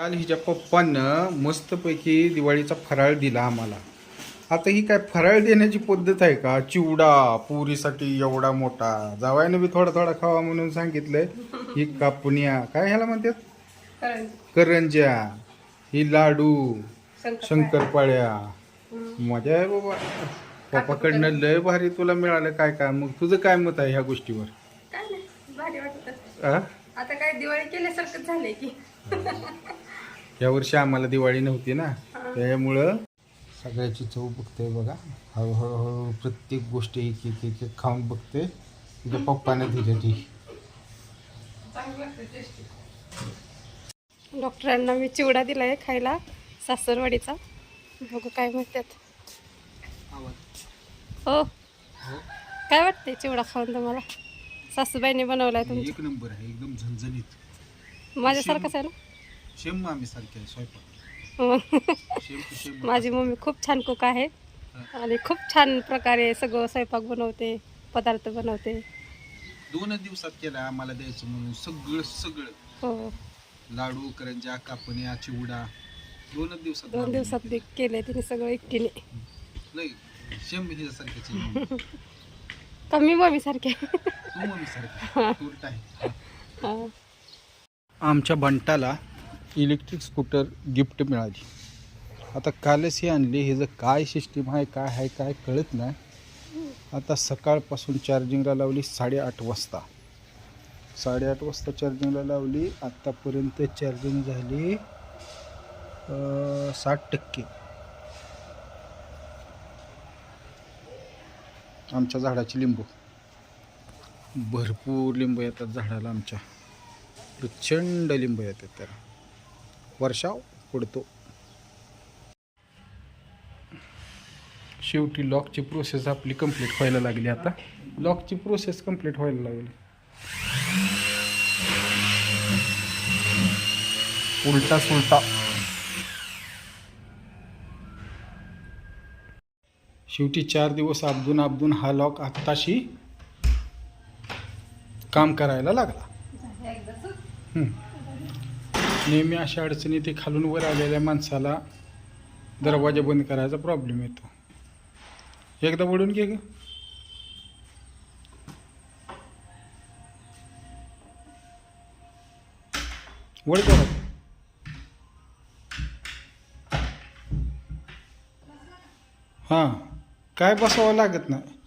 काल हिच्या पप्पानं मस्तपैकी दिवाळीचा फराळ दिला आम्हाला. आता ही काय फराळ देण्याची पद्धत आहे का? चिवडा पुरीसाठी एवढा मोठा. जावायनं बी थोडा थोडा खावा म्हणून सांगितलंय. ही कापण्या काय ह्याला म्हणतात? करंज्या. ही लाडू. शंकरपाळ्या. मजा आहे बाबा. पप्पाकडनं लय भारी तुला मिळालं काय काय. मग तुझं काय मत आहे ह्या गोष्टीवर? आता काय दिवाळी केल्यासारखं झालंय की. या वर्षी आम्हाला दिवाळी नव्हती ना. त्यामुळं सगळ्याची चव बघते बघा. हळूहळू हळू प्रत्येक गोष्ट एक एक एक एक खाऊन बघते तुझ्या पप्पाने दिलेली. डॉक्टरांना मी चिवडा दिलाय खायला सासरवाडीचा. बघू काय म्हणतात. हो. काय वाटते चिवडा खाऊन तुम्हाला? सासूबाईने बनवलाय तुमच्या एक नंबर आहे एकदम झणझणीत. माझ्यासारखंच आहे ना? शेम आम्ही सारखे आहे स्वयंपाक. हो. शेम टू शेम माझी मम्मी खूप छान कुक आहे आणि खूप छान प्रकारे सगळं स्वयंपाक बनवते पदार्थ बनवते. दोनच दिवसात केलं आम्हाला द्यायचं म्हणून सगळं सगळं. हो. लाडू करंजा कापण्या चिवडा दोनच दिवसात दोन. दिवसात केले तिने सगळं एकटीने. नाही शेम हिच्यासारख्याची मम्मी. कमी मम्मी सारखे. तू मम्मी सारखी. आमच्या बंटाला इलेक्ट्रिक स्कूटर गिफ्ट मिळाली. आता कालच ही आणली हे जर काय सिस्टीम आहे काय आहे काय कळत नाही. आता सकाळपासून चार्जिंगला लावली साडेआठ वाजता. साडेआठ वाजता चार्जिंगला लावली आत्तापर्यंत चार्जिंग झाली साठ टक्के. आमच्या झाडाची लिंबू. भरपूर लिंबू येतात झाडाला आमच्या. प्रचंड लिंब येतात त्याला. वर्षाव पडतो शेवटी लॉकची प्रोसेस आपली कंप्लीट व्हायला लागली आता. लॉकची प्रोसेस कंप्लीट व्हायला लागली. उलटा सुलटा. शेवटी चार दिवस अब्दून अब्दून हा लॉक आत्ताशी काम करायला लागला. हम्म. नेहमी अशा अडचणी ते खालून वर आलेल्या माणसाला दरवाजा बंद करायचा प्रॉब्लेम येतो. एकदा वळून घे ग. वड करा. हां काय बसावं लागत नाही.